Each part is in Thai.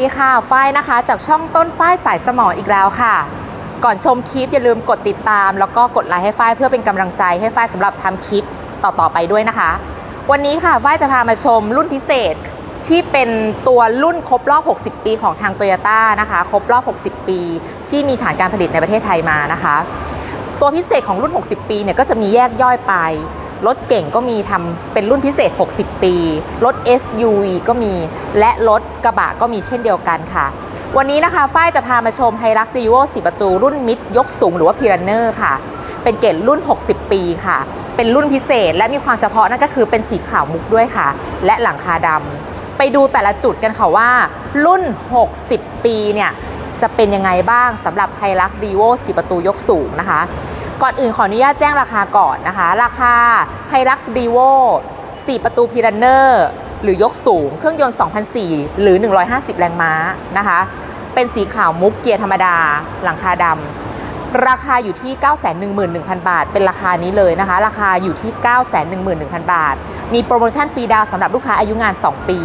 ดีค่ะฝ้ายนะคะ จากช่องต้นฝ้ายสายสมออีกแล้วค่ะ ก่อนชมคลิปอย่าลืมกดติดตาม แล้วก็กดไลค์ให้ฝ้ายเพื่อเป็นกำลังใจให้ฝ้ายสำหรับทำคลิปต่อๆไปด้วยนะคะ วันนี้ค่ะฝ้ายจะพามาชมรุ่นพิเศษที่เป็นตัวรุ่นครบรอบ 60 ปีของทางโตโยต้านะคะ ครบรอบ 60 ปี ที่มีฐานการผลิตในประเทศไทยมานะคะ ตัวพิเศษของรุ่น 60 ปีเนี่ยก็จะมีแยกย่อยไป รถเก่งก็มีทำเป็นรุ่นพิเศษ 60 ปี รถ SUV ก็มี และรถกระบะก็มีเช่นเดียวกันค่ะ วันนี้นะคะฝ้ายจะพามาชม Hilux r e v o 4ประตู รุ่นมิดยกสูงหรือว่า p i r a n n e r ค่ะ เป็นเกรดรุ่น 60 ปีค่ะ เป็นรุ่นพิเศษและมีความเฉพาะนั่นก็คือเป็นสีขาวมุกด้วยค่ะ และหลังคาดำไปดูแต่ละจุดกันค่ะว่า รุ่น 60 ปีเนี่ยจะเป็นยังไงบ้างสำหรับ Hilux r e v o 4ประตูยกสูงนะคะ ก่อนอื่นขออนุญาตแจ้งราคาก่อนนะคะ ราคา Hilux r e v o 4 ประตูพีรันเนอร์หรือยกสูงเครื่องยนต์2004 หรือ 150 แรงม้านะคะ เป็นสีขาวมุกเกียร์ธรรมดา หลังคาดำราคาอยู่ที่ 911,000 บาท เป็นราคานี้เลยนะคะ ราคาอยู่ที่ 911,000 บาท มีโปรโมชั่นฟรีดาวสำหรับลูกค้าอายุงาน 2 ปี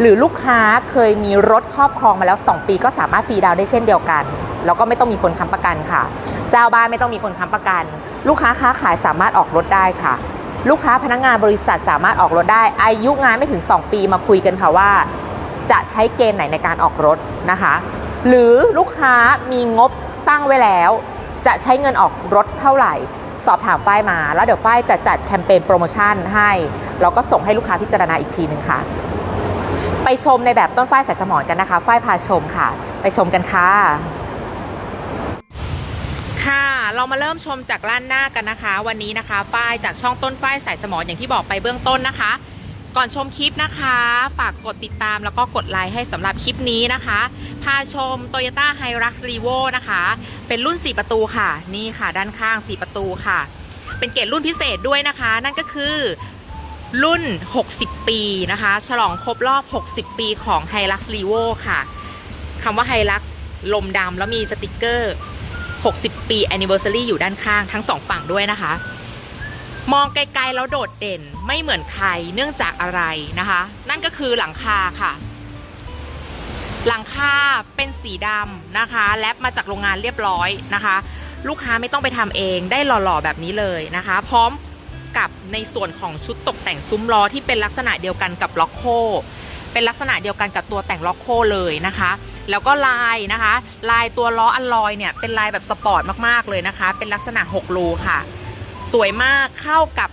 หรือลูกค้าเคยมีรถครอบครองมาแล้ว 2 ปีก็สามารถฟรีดาวได้เช่นเดียวกัน แล้วก็ไม่ต้องมีคนค้ำประกันค่ะ เจ้าบ้านไม่ต้องมีคนค้ำประกัน ลูกค้าค้าขายสามารถออกรถได้ค่ะ ลูกค้าพนักงานบริษัทสามารถออกรถได้ อายุงานไม่ถึง 2 ปีมาคุยกันค่ะว่า จะใช้เกณฑ์ไหนในการออกรถนะคะ หรือลูกค้ามีงบตั้งไว้แล้ว จะใช้เงินออกรถเท่าไหร่ สอบถามฝ้ายมา แล้วเดี๋ยวฝ้ายจะจัดแคมเปญโปรโมชั่นให้แล้วก็ส่งให้ลูกค้าพิจารณาอีกทีหนึ่งค่ะไปชมในแบบต้นฝ้ายสายสมอนกันนะคะ ฝ้ายพาชมค่ะ ไปชมกันค่ะค่ะ เรามาเริ่มชมจากล้านหน้ากันนะคะ วันนี้นะคะฝ้ายจากช่องต้นฝ้ายสายสมออย่างที่บอกไปเบื้องต้นนะคะ ก่อนชมคลิปนะคะ ฝากกดติดตามแล้วก็กดไลค์ให้สำหรับคลิปนี้นะคะ พาชม Toyota Hilux Revo นะคะ เป็นรุ่น 4 ประตูค่ะ นี่ค่ะ ด้านข้าง 4 ประตูค่ะ เป็นเกรดรุ่นพิเศษด้วยนะคะ นั่นก็คือรุ่น 60 ปีนะคะ ฉลองครบรอบ 60 ปีของ Hilux Revo ค่ะคำว่า Hilux ลมดำแล้วมีสติกเกอร์ 60 ปี Anniversary อยู่ด้านข้างทั้งสองฝั่งด้วยนะคะ มองไกลๆแล้วโดดเด่นไม่เหมือนใครเนื่องจากอะไรนะคะ นั่นก็คือหลังคาค่ะ หลังคาเป็นสีดำนะคะแลบมาจากโรงงานเรียบร้อยนะคะ ลูกค้าไม่ต้องไปทำเองได้หล่อๆแบบนี้เลยนะคะ พร้อมกับในส่วนของชุดตกแต่งซุ้มล้อที่เป็นลักษณะเดียวกันกับล็อกโค เป็นลักษณะเดียวกันกับตัวแต่งล็อกโคเลยนะคะ แล้วก็ลายนะคะ ลายตัวล้ออัลลอยเนี่ยเป็นลายแบบสปอร์ตมากๆเลยนะคะ เป็นลักษณะ6รูค่ะ สวยมากเข้ากับ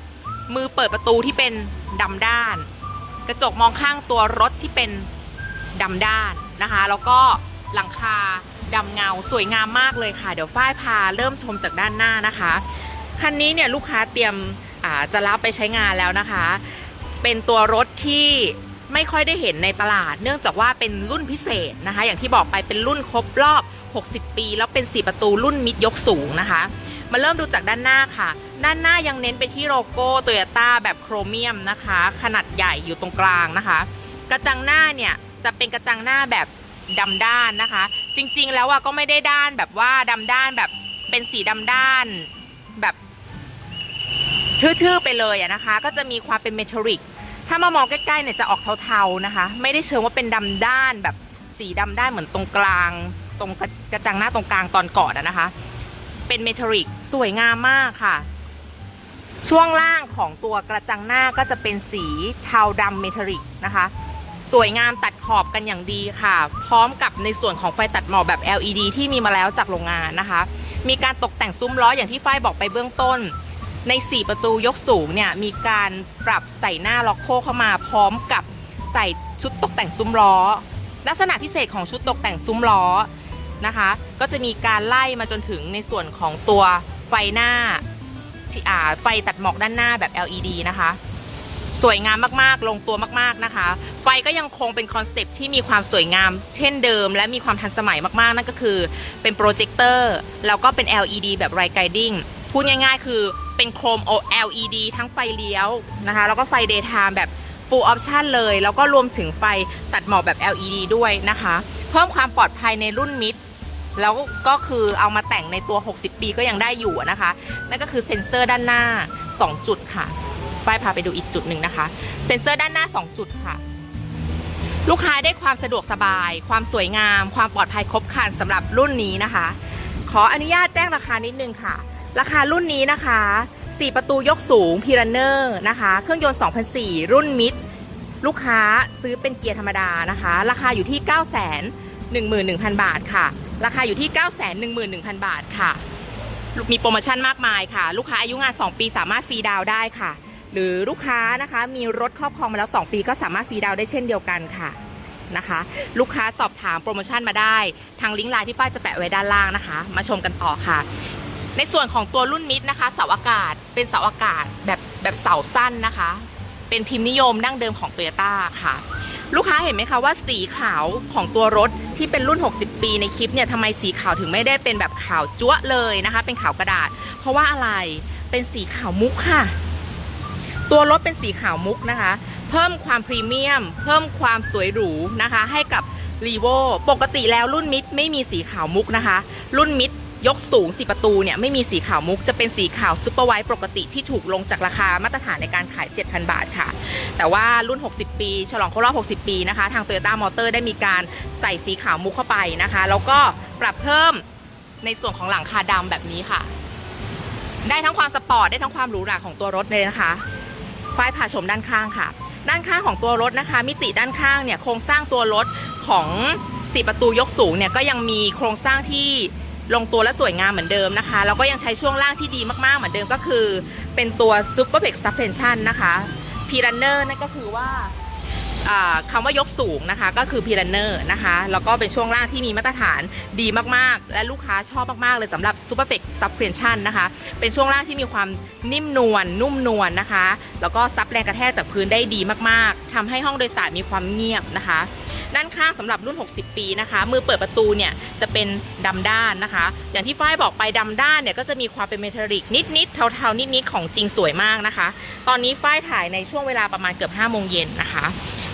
มือเปิดประตูที่เป็นดำด้าน กระจกมองข้างตัวรถที่เป็นดำด้านนะคะ แล้วก็หลังคาดำเงาสวยงามมากเลยค่ะ เดี๋ยวฝ้ายพาเริ่มชมจากด้านหน้านะคะ คันนี้เนี่ยลูกค้าเตรียมจะรับไปใช้งานแล้วนะคะ เป็นตัวรถที่ ไม่ค่อยได้เห็นในตลาด เนื่องจากว่าเป็นรุ่นพิเศษนะคะ อย่างที่บอกไปเป็นรุ่นครบรอบ 60 ปี แล้วเป็น 4 ประตูรุ่นมิดยกสูงนะคะ มาเริ่มดูจากด้านหน้าค่ะ ด้านหน้ายังเน้นไปที่โลโก้โตโยต้าแบบโครเมียมนะคะ ขนาดใหญ่อยู่ตรงกลางนะคะ กระจังหน้าเนี่ยจะเป็นกระจังหน้าแบบดำด้านนะคะ จริงๆแล้วอะก็ไม่ได้ด้านแบบว่าดำด้านแบบเป็นสีดำด้านแบบทื่อๆไปเลยอะนะคะ ก็จะมีความเป็นเมทัลลิก ถ้ามามองใกล้ๆเนี่ยจะออกเทาๆนะคะ ไม่ได้เชิงว่าเป็นดำด้านแบบสีดำด้านเหมือนตรงกลาง ตรงกระจังหน้าตรงกลางตอนก่อนอะนะคะ เป็นเมทัลลิกสวยงามมากค่ะ ช่วงล่างของตัวกระจังหน้าก็จะเป็นสีเทาดำเมทัลลิกนะคะ สวยงามตัดขอบกันอย่างดีค่ะ พร้อมกับในส่วนของไฟตัดหมอกแบบ LED ที่มีมาแล้วจากโรงงานนะคะ มีการตกแต่งซุ้มล้ออย่างที่ฝ้ายบอกไปเบื้องต้น ใน 4 ประตูยกสูงเนี่ยมีการปรับใส่หน้าล็อกโคเข้ามาพร้อมกับใส่ชุดตกแต่งซุ้มล้อ ลักษณะพิเศษของชุดตกแต่งซุ้มล้อนะคะ ก็จะมีการไล่มาจนถึงในส่วนของตัวไฟหน้าที่อ่าไฟตัดหมอกด้านหน้าแบบ LED นะคะ สวยงามมากๆ ลงตัวมากๆนะคะ ไฟก็ยังคงเป็นคอนเซปต์ที่มีความสวยงาม เช่นเดิม และมีความทันสมัยมากๆ นั่นก็คือเป็นโปรเจคเตอร์แล้วก็เป็น LED แบบไรไกดิ้งพูดง่าย ๆ คือ เป็นโครม LED ทั้งไฟเลี้ยวนะคะ แล้วก็ไฟ daytime แบบ full option เลย แล้วก็รวมถึงไฟตัดหมอกแบบ LED ด้วยนะคะ เพิ่มความปลอดภัยในรุ่นมิดแล้วก็คือเอามาแต่งในตัว 60 ปีก็ยังได้อยู่นะคะ นั่นก็คือเซ็นเซอร์ด้านหน้า 2 จุดค่ะฝ้ายพาไปดูอีกจุดหนึ่งนะคะ เซ็นเซอร์ด้านหน้า 2 จุดค่ะ ลูกค้าได้ความสะดวกสบาย ความสวยงาม ความปลอดภัยครบครันสำหรับรุ่นนี้นะคะ ขออนุญาตแจ้งราคานิดนึงค่ะ ราคารุ่นนี้นะคะ 4 ประตูยกสูงพีรันเนอร์นะคะ เครื่องยนต์ 2004 รุ่นมิด ลูกค้าซื้อเป็นเกียร์ธรรมดานะคะ ราคาอยู่ที่ 9 1 1 0 0 0 บาทค่ะ ราคาอยู่ที่ 9 1 1 0 0 0 บาทค่ะ มีโปรโมชั่นมากมายค่ะ ลูกค้าอายุงาน 2 ปีสามารถฟรีดาวได้ค่ะ หรือลูกค้านะคะมีรถครอบครองมาแล้ว 2 ปีก็สามารถฟรีดาวได้เช่นเดียวกันค่ะนะคะลูกค้าสอบถามโปรโมชั่นมาได้ ทางลิงก์ไลน์ที่ฝ้ายจะแปะไว้ด้านล่างนะคะ มาชมกันต่อค่ะ ในส่วนของตัวรุ่นมิดนะคะ เสาอากาศเป็นเสาอากาศแบบแบบเสาสั้นนะคะ เป็นพิมพ์นิยมดั้งเดิมของโตโยต้าค่ะ ลูกค้าเห็นไหมคะว่าสีขาวของตัวรถที่เป็นรุ่น 60 ปีในคลิปเนี่ยทำไมสีขาวถึงไม่ได้เป็นแบบขาวจั๊วะเลยนะคะ เป็นขาวกระดาษ เพราะว่าอะไรเป็นสีขาวมุกค่ะ ตัวรถเป็นสีขาวมุกนะคะ เพิ่มความพรีเมียม เพิ่มความสวยหรูนะคะ ให้กับรีโวปกติแล้วรุ่นมิดไม่มีสีขาวมุกนะคะ รุ่นมิด ยกสูงสีประตูเนี่ยไม่มีสีขาวมุกจะเป็นสีขาวซุปเปอร์ไวท์ปกติที่ถูกลงจากราคามาตรฐานในการขาย 7,000 บาทค่ะ แต่ว่ารุ่น 60 ปี ฉลองครบรอบ 60 ปีนะคะ ทาง Toyota Motor ได้มีการใส่สีขาวมุกเข้าไปนะคะ แล้วก็ปรับเพิ่มในส่วนของหลังคาดำแบบนี้ค่ะ ได้ทั้งความสปอร์ตได้ทั้งความหรูหราของตัวรถเลยนะคะฝ้ายผ่าชมด้านข้างค่ะ ด้านข้างของตัวรถนะคะ มิติด้านข้างเนี่ยโครงสร้างตัวรถของสี่ประตูยกสูงเนี่ยก็ยังมีโครงสร้างที่ ลงตัวและสวยงามเหมือนเดิมนะคะ แล้วก็ยังใช้ช่วงล่างที่ดีมากๆเหมือนเดิมก็คือ เป็นตัว Super p e x Suspension นะคะพีรันเนอร์นั่นก็คือว่าคำว่ายกสูงนะคะก็คือพีรันเนอร์นะคะแล้วก็เป็นช่วงล่างที่มีมาตรฐานดีมากๆ และลูกค้าชอบมากๆ เลยสำหรับ Super p e x Suspension นะคะเป็นช่วงล่างที่มีความนิ่มนวลนุ่มนวลนะคะ แล้วก็ซับแรงกระแทกจากพื้นได้ดีมากๆทำให้ห้องโดยสารมีความเงียบนะคะ ด้านข้างสำหรับรุ่น 60 ปีนะคะ มือเปิดประตูเนี่ยจะเป็นดำด้านนะคะ อย่างที่ฝ้ายบอกไปดำด้านเนี่ยก็จะมีความเป็นเมทัลลิกนิดๆเทาๆนิดๆของจริงสวยมากนะคะ ตอนนี้ฝ้ายถ่ายในช่วงเวลาประมาณเกือบ5โมงเย็นนะคะ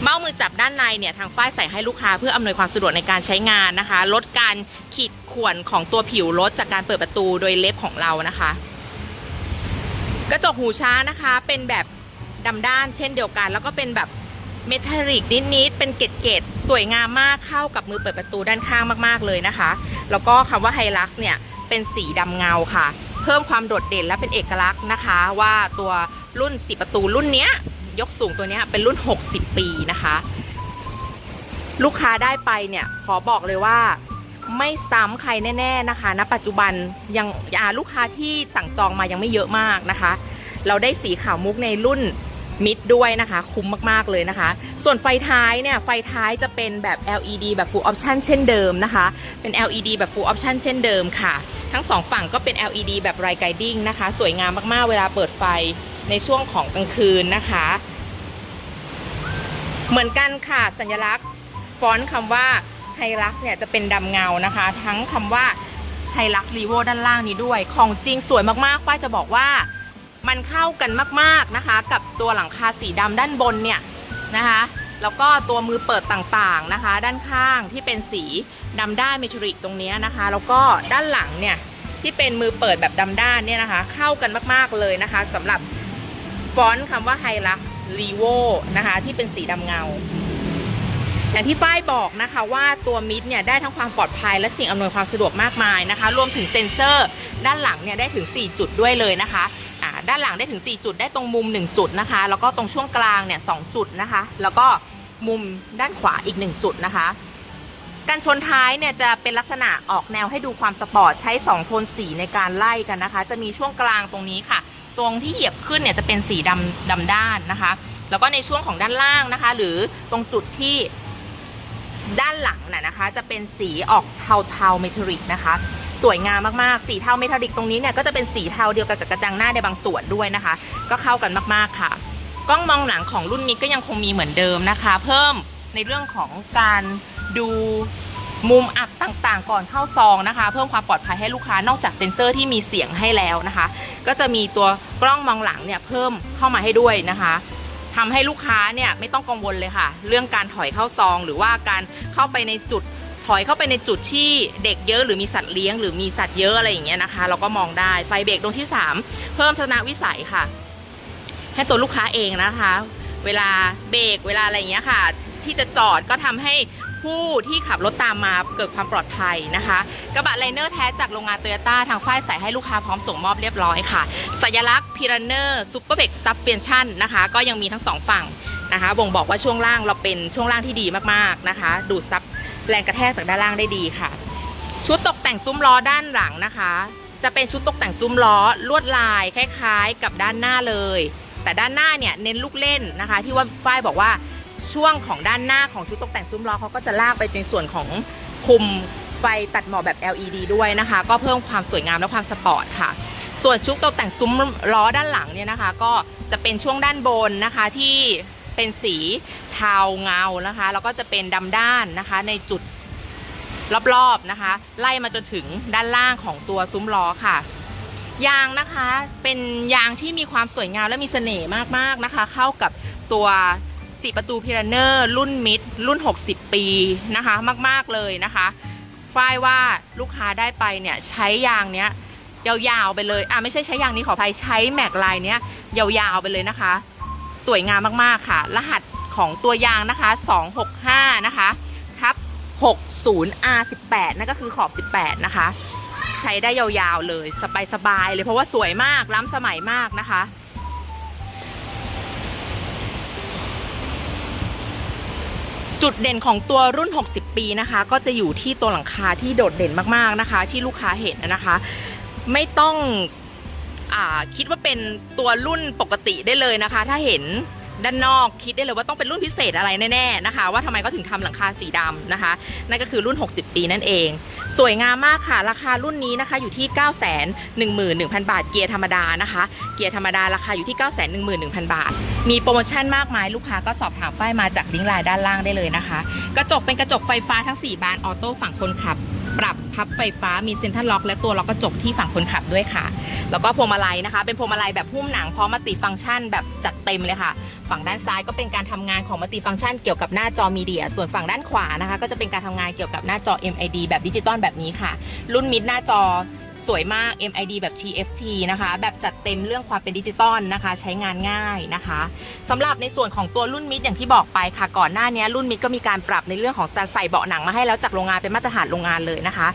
เบ้ามือจับด้านในเนี่ยทางฝ้ายใส่ให้ลูกค้าเพื่ออำนวยความสะดวกในการใช้งานนะคะ ลดการขีดข่วนของตัวผิวรถจากการเปิดประตูโดยเล็บของเรานะคะ กระจกหูช้านะคะเป็นแบบดำด้านเช่นเดียวกัน แล้วก็เป็นแบบ เมทัลลิกนิดๆเป็นเกล็ดๆสวยงามมากเข้ากับมือเปิดประตูด้านข้างมากๆเลยนะคะ แล้วก็คำว่าไฮลักซ์เนี่ยเป็นสีดำเงาค่ะ เพิ่มความโดดเด่นและเป็นเอกลักษณ์นะคะ ว่าตัวรุ่นสีประตูรุ่นเนี้ยยกสูงตัวเนี้ยเป็นรุ่น 60 ปีนะคะ ลูกค้าได้ไปเนี่ยขอบอกเลยว่าไม่ซ้ำใครแน่ๆนะคะณปัจจุบันยังอ่าลูกค้าที่สั่งจองมายังไม่เยอะมากนะคะ เราได้สีขาวมุกในรุ่น มิดด้วยนะคะ คุ้มมากๆเลยนะคะ ส่วนไฟท้ายเนี่ย ไฟท้ายจะเป็นแบบ LED แบบ full option เช่นเดิมนะคะ เป็น LED แบบ full option เช่นเดิมค่ะ ทั้งสองฝั่งก็เป็น LED แบบ right guiding นะคะ สวยงามมากๆ เวลาเปิดไฟในช่วงของกลางคืนนะคะ เหมือนกันค่ะ สัญลักษณ์ฟอนต์คำว่าไฮลักเนี่ยจะเป็นดำเงานะคะ ทั้งคำว่าไฮลักรีโวด้านล่างนี้ด้วย ของจริงสวยมากๆฝ้าจะบอกว่า มันเข้ากันมากๆนะคะ กับตัวหลังคาสีดำด้านบนเนี่ยนะคะแล้วก็ตัวมือเปิดต่างๆนะคะ ด้านข้างที่เป็นสีดำด้านเมทัลิกตรงนี้นะคะ แล้วก็ด้านหลังเนี่ยที่เป็นมือเปิดแบบดำด้านเนี่ยนะคะ เข้ากันมากๆเลยนะคะสำหรับฟอนต์คำว่าไฮลักรีโวนะคะที่เป็นสีดำเงา อย่างที่ฝ้ายบอกนะคะว่าตัวมิดเนี่ยได้ทั้งความปลอดภัยและสิ่งอำนวยความสะดวกมากมายนะคะ รวมถึงเซ็นเซอร์ ด้านหลังเนี่ยได้ถึง 4 จุดด้วยเลยนะคะ ด้านหลังได้ถึง 4 จุดได้ตรงมุม 1 จุดนะคะ แล้วก็ตรงช่วงกลางเนี่ยสจุดนะคะ แล้วก็มุมด้านขวาอีก 1 จุดนะคะการชนท้ายเนี่ยจะเป็นลักษณะออกแนวให้ดูความสปอร์ตใช้ 2 โทนสีในการไล่กันนะคะ จะมีช่วงกลางตรงนี้ค่ะ ตรงที่เหยียบขึ้นเนี่ยจะเป็นสีดำดำด้านนะคะ แล้วก็ในช่วงของด้านล่างนะคะ หรือตรงจุดที่ด้านหลังน่ะนะคะ จะเป็นสีออกเทาเทาเมทัลลิกนะคะ สวยงามมากๆ สีเทาเมทัลลิกตรงนี้เนี่ยก็จะเป็นสีเทาเดียวกับกระจังหน้าในบางส่วนด้วยนะคะ ก็เข้ากันมากๆค่ะ กล้องมองหลังของรุ่นมิกก็ยังคงมีเหมือนเดิมนะคะ เพิ่มในเรื่องของการดูมุมอับต่างๆ ก่อนเข้าซองนะคะ เพิ่มความปลอดภัยให้ลูกค้านอกจากเซ็นเซอร์ที่มีเสียงให้แล้วนะคะ ก็จะมีตัวกล้องมองหลังเนี่ยเพิ่มเข้ามาให้ด้วยนะคะทำให้ลูกค้าเนี่ยไม่ต้องกังวลเลยค่ะ เรื่องการถอยเข้าซอง หรือว่าการเข้าไปในจุด ถอยเข้าไปในจุดที่เด็กเยอะหรือมีสัตว์เลี้ยง หรือมีสัตว์เยอะอะไรอย่างเงี้ยนะคะ เราก็มองได้ไฟเบรกตรงที่ 3 เพิ่มทัศนวิสัยค่ะ ให้ตัวลูกค้าเองนะคะ เวลาเบรกเวลาอะไรอย่างเงี้ยค่ะ ที่จะจอดก็ทำให้ผู้ที่ขับรถตามมาเกิดความปลอดภัยนะคะ กระบะไลเนอร์แท้จากโรงงานโตโยต้าทางฝ้ายใส่ให้ลูกค้าพร้อมส่งมอบเรียบร้อยค่ะ สัญลักษณ์พิรันเนอร์ซูเปอร์เบรกซับเฟนชั่นนะคะ ก็ยังมีทั้งสองฝั่งนะคะบ่งบอกว่าช่วงล่างเราเป็นช่วงล่างที่ดีมากๆนะคะ ดูดซับ แรงกระแทกจากด้านล่างได้ดีค่ะ ชุดตกแต่งซุ้มล้อด้านหลังนะคะ จะเป็นชุดตกแต่งซุ้มล้อลวดลายคล้าย ๆ กับด้านหน้าเลย แต่ด้านหน้าเนี่ยเน้นลูกเล่นนะคะ ที่ว่าฝ้ายบอกว่าช่วงของด้านหน้าของชุดตกแต่งซุ้มล้อเขาก็จะลากไปในส่วนของคุมไฟตัดหมอกแบบ LED ด้วยนะคะ ก็เพิ่มความสวยงามและความสปอร์ตค่ะ ส่วนชุดตกแต่งซุ้มล้อด้านหลังเนี่ยนะคะ ก็จะเป็นช่วงด้านบนนะคะที่ เป็นสีเทาเงานะคะ แล้วก็จะเป็นดำด้านนะคะในจุดรอบๆนะคะ ไล่มาจนถึงด้านล่างของตัวซุ้มล้อค่ะ ยางนะคะเป็นยางที่มีความสวยงามและมีเสน่ห์มากๆนะคะ เข้ากับตัวสีประตูพิรันเนอร์รุ่นมิดรุ่น 60 ปีนะคะ มากๆเลยนะคะฝ้ายว่าลูกค้าได้ไปเนี่ยใช้ยางเนี้ยยาวๆไปเลย อะไม่ใช่ใช้ยางนี้ขออภัยใช้แม็กลายเนี้ยยาวๆไปเลยนะคะ สวยงามมากๆค่ะ รหัสของตัวยางนะคะ 265 นะคะทับ 60R18 นั่นก็คือขอบ 18 นะคะ ใช้ได้ยาวๆเลย สบายๆเลยเพราะว่าสวยมากล้ำสมัยมากนะคะจุดเด่นของตัวรุ่น 60 ปีนะคะ ก็จะอยู่ที่ตัวหลังคาที่โดดเด่นมากๆนะคะ ที่ลูกค้าเห็นนะคะ ไม่ต้อง คิดว่าเป็นตัวรุ่นปกติได้เลยนะคะ ถ้าเห็นด้านนอกคิดได้เลยว่าต้องเป็นรุ่นพิเศษอะไรแน่ๆนะคะ ว่าทำไมก็ถึงทำหลังคาสีดำนะคะ นั่นก็คือรุ่น 60 ปีนั่นเอง สวยงามมากค่ะ ราคารุ่นนี้นะคะอยู่ที่ 9 1 1 0 0 0 บาท เกียร์ธรรมดานะคะ เกียร์ธรรมดาราคาอยู่ที่ 9 1 1 0 0 0 บาท มีโปรโมชั่นมากมายลูกค้าก็สอบถามฝ้ายมาจากลิงก์ไลน์ด้านล่างได้เลยนะคะ กระจกเป็นกระจกไฟฟ้าทั้ง 4 บานออโต้ฝั่งคนขับ ปรับพับไฟฟ้ามีเซ็นทรัลล็อก และตัวล็อกกระจกที่ฝั่งคนขับด้วยค่ะ แล้วก็พวงมาลัยนะคะ เป็นพวงมาลัยแบบหุ้มหนังพร้อมมัลติฟังก์ชันแบบจัดเต็มเลยค่ะ ฝั่งด้านซ้ายก็เป็นการทำงานของมัลติฟังก์ชันเกี่ยวกับหน้าจอมีเดีย ส่วนฝั่งด้านขวานะคะ ก็จะเป็นการทำงานเกี่ยวกับหน้าจอ MID แบบดิจิตอลแบบนี้ค่ะ รุ่นมิดหน้าจอ สวยมาก MID แบบ TFT นะคะ แบบจัดเต็มเรื่องความเป็นดิจิตอลนะคะ ใช้งานง่ายนะคะสำหรับในส่วนของตัวรุ่นมิดอย่างที่บอกไปค่ะ ก่อนหน้านี้รุ่นมิดก็มีการปรับในเรื่องของการใส่เบาะหนังมาให้แล้วจากโรงงานเป็นมาตรฐานโรงงานเลยนะคะ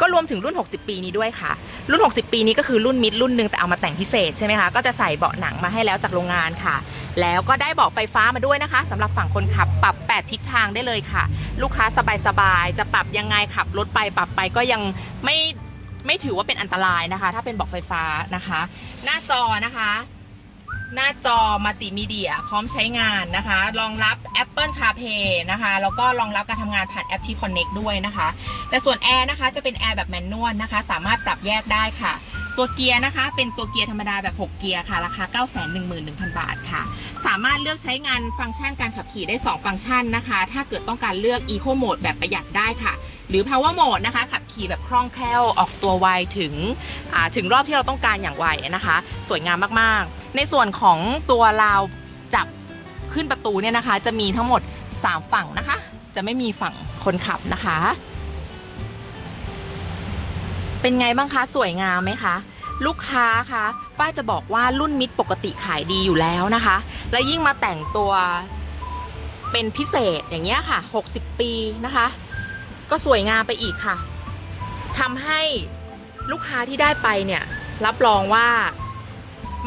ก็รวมถึงรุ่น 60 ปีนี้ด้วยค่ะ รุ่น 60 ปีนี้ก็คือรุ่นมิดรุ่นหนึ่งแต่เอามาแต่งพิเศษใช่ไหมคะก็จะใส่เบาะหนังมาให้แล้วจากโรงงานค่ะ แล้วก็ได้เบาะไฟฟ้ามาด้วยนะคะสำหรับฝั่งคนขับปรับ 8 ทิศทางได้เลยค่ะ ลูกค้าสบายๆจะปรับยังไงขับรถไปปรับไปก็ยังไม่ ไม่ถือว่าเป็นอันตรายนะคะ ถ้าเป็นบอกไฟฟ้านะคะ หน้าจอนะคะ หน้าจอมัลติมีเดียพร้อมใช้งานนะคะ รองรับ Apple CarPlay นะคะ แล้วก็รองรับการทำงานผ่านแอปที่ Connect ด้วยนะคะ แต่ส่วนแอร์นะคะจะเป็นแอร์แบบแมนนวลนะคะ สามารถปรับแยกได้ค่ะ ตัวเกียร์นะคะ เป็นตัวเกียร์ธรรมดาแบบ 6 เกียร์ค่ะ ราคา 911,000 บาทค่ะ สามารถเลือกใช้งานฟังก์ชันการขับขี่ได้ 2 ฟังก์ชันนะคะ ถ้าเกิดต้องการเลือก Eco Mode แบบประหยัดได้ค่ะ หรือ Power Mode นะคะ ขับขี่แบบคล่องแคล่วออกตัวไวถึงถึงรอบที่เราต้องการอย่างไวนะคะ สวยงามมากๆ ในส่วนของตัวราวจับขึ้นประตูเนี่ยนะคะ จะมีทั้งหมด 3 ฝั่งนะคะ จะไม่มีฝั่งคนขับนะคะ เป็นไงบ้างคะสวยงามไหมคะ ลูกค้าคะฝ้ายจะบอกว่ารุ่นมิดปกติขายดีอยู่แล้วนะคะ และยิ่งมาแต่งตัวเป็นพิเศษอย่างเงี้ยค่ะ 60 ปีนะคะ ก็สวยงามไปอีกค่ะทำให้ลูกค้าที่ได้ไปเนี่ย รับรองว่า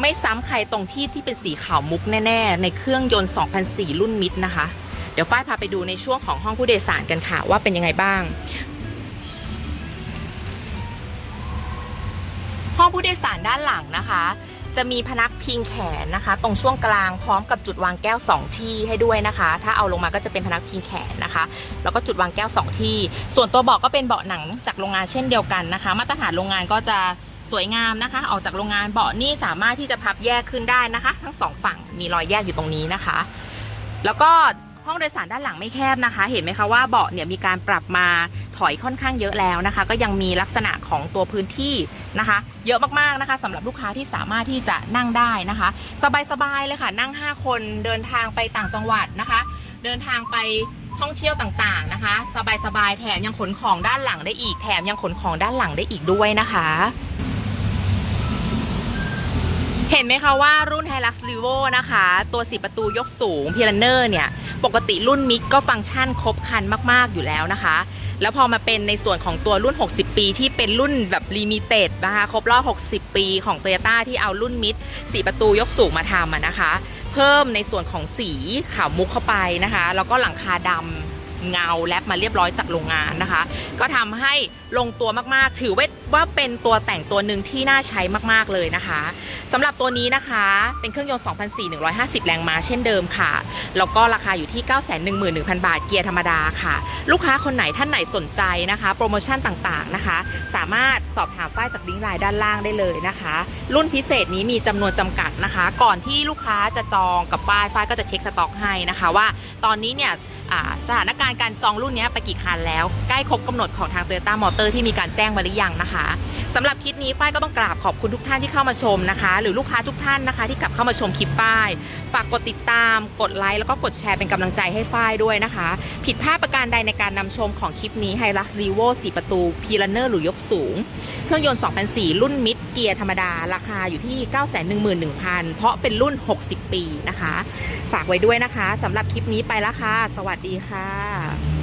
ไม่ซ้ำใครตรงที่ที่เป็นสีขาวมุกแน่ ๆ ในเครื่องยนต์2004 รุ่นมิดนะคะ เดี๋ยวฝ้ายพาไปดูในช่วงของห้องผู้โดยสารกันค่ะว่าเป็นยังไงบ้าง ห้องผู้โดยสารด้านหลังนะคะ จะมีพนักพิงแขนนะคะ ตรงช่วงกลางพร้อมกับจุดวางแก้ว 2 ที่ให้ด้วยนะคะ ถ้าเอาลงมาก็จะเป็นพนักพิงแขนนะคะ แล้วก็จุดวางแก้ว 2 ที่ ส่วนตัวเบาะก็เป็นเบาะหนังจากโรงงานเช่นเดียวกันนะคะ มาตรฐานโรงงานก็จะสวยงามนะคะ ออกจากโรงงานเบาะนี่สามารถที่จะพับแยกขึ้นได้นะคะ ทั้งสองฝั่งมีรอยแยกอยู่ตรงนี้นะคะ แล้วก็ ห้องโดยสารด้านหลังไม่แคบนะคะ เห็นไหมคะว่าเบาะเนี่ยมีการปรับมาถอยค่อนข้างเยอะแล้วนะคะ ก็ยังมีลักษณะของตัวพื้นที่นะคะ เยอะมากๆนะคะสำหรับลูกค้าที่สามารถที่จะนั่งได้นะคะ สบายๆเลยค่ะ นั่ง 5 คนเดินทางไปต่างจังหวัดนะคะ เดินทางไปท่องเที่ยวต่างๆนะคะ สบายๆแถมยังขนของด้านหลังได้อีกแถมยังขนของด้านหลังได้อีกด้วยนะคะ เห็นไหมคะว่ารุ่น h i l u x l e v o นะคะ ตัว 4 ประตูยกสูง p i l a n e r เนี่ย ปกติรุ่นมิกก็ฟังก์ชันครบครันมาก ๆ อยู่แล้วนะคะ แล้วพอมาเป็นในส่วนของตัวรุ่น 60 ปีที่เป็นรุ่นแบบลิมิเต็ดนะคะครบรอบ 60 ปีของ Toyota ที่เอารุ่นมิด4 ประตูยกสูงมาทำนะคะ เพิ่มในส่วนของสีขาวมุกเข้าไปนะคะ แล้วก็หลังคาดำ เงาแลปมาเรียบร้อยจากโรงงานนะคะ ก็ทำให้ลงตัวมากๆ ถือว่าว่าเป็นตัวแต่งตัวหนึ่งที่น่าใช้มากๆเลยนะคะสำหรับตัวนี้นะคะเป็นเครื่องยนต์ 2,450 แรงม้าเช่นเดิมค่ะ แล้วก็ราคาอยู่ที่ 911,000 บาทเกียร์ธรรมดาค่ะ ลูกค้าคนไหนท่านไหนสนใจนะคะ โปรโมชั่นต่างๆนะคะ สามารถสอบถามฝ้ายจากลิงก์ไลน์ด้านล่างได้เลยนะคะ รุ่นพิเศษนี้มีจำนวนจำกัดนะคะ ก่อนที่ลูกค้าจะจองกับฝ้ายฝ้ายก็จะเช็คสต็อกให้นะคะ ว่าตอนนี้เนี่ย สถานการณ์การจองรุ่นนี้ไปกี่คันแล้ว ใกล้ครบกำหนดของทาง Toyota Motor ที่มีการแจ้งมาหรือยังนะคะ สำหรับคลิปนี้ฝ้ายก็ต้องกราบขอบคุณทุกท่านที่เข้ามาชมนะคะ หรือลูกค้าทุกท่านนะคะ ที่กลับเข้ามาชมคลิปฝ้ายฝากกดติดตาม กดไลค์แล้วก็กดแชร์เป็นกำลังใจให้ฝ้ายด้วยนะคะ ผิดพลาดประการใดในการนำชมของคลิปนี้ h i l u x r e v o 4ประตู p i l a n e r หรือยกสูง เครื่องยนต์ 2004 รุ่นมิดเกียร์ธรรมดา ราคาอยู่ที่ 911,000 เพราะเป็นรุ่น 60 ปีนะคะ ฝากไว้ด้วยนะคะสำหรับคลิปนี้ไปแล้วค่ะสวัสดีค่ะ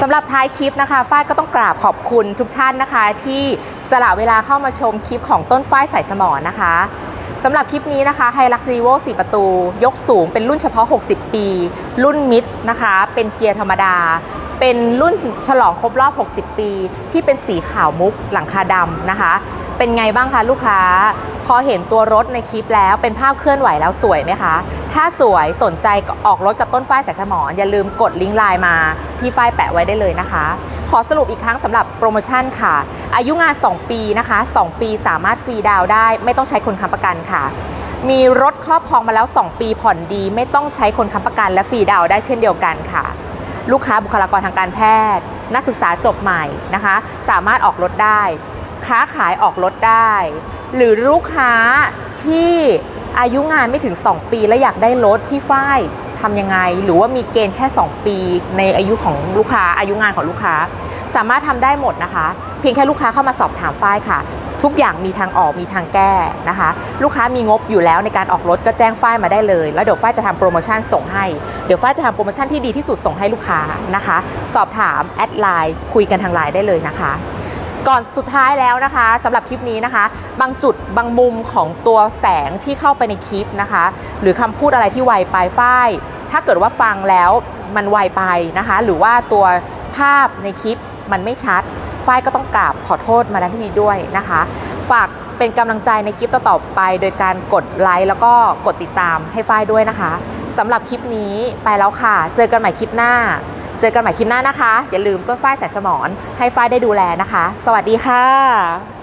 สำหรับท้ายคลิปนะคะ ฝ้ายก็ต้องกราบขอบคุณทุกท่านนะคะ ที่สละเวลาเข้ามาชมคลิปของต้นฝ้ายใส่สมอนะคะสำหรับคลิปนี้นะคะ h i l u x r e v o 4ประตู ยกสูงเป็นรุ่นเฉพาะ 60 ปี รุ่นมิดนะคะ เป็นเกียร์ธรรมดา เป็นรุ่นฉลองครบรอบ 60 ปี ที่เป็นสีขาวมุกหลังคาดำนะคะ เป็นไงบ้างคะลูกค้า พอเห็นตัวรถในคลิปแล้วเป็นภาพเคลื่อนไหวแล้วสวยไหมคะ ถ้าสวยสนใจออกรถกับต้นฝ้ายสายสมอนอย่าลืมกดลิงก์ไลน์มาที่ฝ้ายแปะไว้ได้เลยนะคะ ขอสรุปอีกครั้งสำหรับโปรโมชั่นค่ะ อายุงาน 2 ปีนะคะ 2 ปีสามารถฟรีดาวได้ ไม่ต้องใช้คนค้ำประกันค่ะมีรถครอบครองมาแล้ว 2 ปีผ่อนดี ไม่ต้องใช้คนค้ำประกันและฟรีดาวได้เช่นเดียวกันค่ะ ลูกค้าบุคลากรทางการแพทย์ นักศึกษาจบใหม่นะคะ สามารถออกรถได้ ค้าขายออกรถได้ หรือลูกค้าที่อายุงานไม่ถึง 2 ปีแล้วอยากได้รถพี่ฝ้ายทำยังไง หรือว่ามีเกณฑ์แค่ 2 ปีในอายุของลูกค้าอายุงานของลูกค้า สามารถทำได้หมดนะคะ เพียงแค่ลูกค้าเข้ามาสอบถามฝ้ายค่ะ ทุกอย่างมีทางออกมีทางแก้นะคะ ลูกค้ามีงบอยู่แล้วในการออกรถก็แจ้งฝ้ายมาได้เลย แล้วเดี๋ยวฝ้ายจะทำโปรโมชั่นส่งให้เดี๋ยวฝ้ายจะทำโปรโมชั่นที่ดีที่สุดส่งให้ลูกค้านะคะ สอบถามแอดไลน์คุยกันทางไลน์ได้เลยนะคะ ก่อนสุดท้ายแล้วนะคะสำหรับคลิปนี้นะคะ บางจุดบางมุมของตัวแสงที่เข้าไปในคลิปนะคะ หรือคำพูดอะไรที่ไวไปฝ้ายถ้าเกิดว่าฟังแล้วมันไวไปนะคะ หรือว่าตัวภาพในคลิปมันไม่ชัดฝ้ายก็ต้องกราบขอโทษมาณที่นี้ด้วยนะคะ ฝากเป็นกำลังใจในคลิปต่อๆไป โดยการกดไลค์แล้วก็กดติดตามให้ฝ้ายด้วยนะคะสำหรับคลิปนี้ไปแล้วค่ะ เจอกันใหม่คลิปหน้า เจอกันใหม่คลิปหน้านะคะ อย่าลืมต้นฝ้ายสายสมอนให้ฝ้ายได้ดูแลนะคะ สวัสดีค่ะ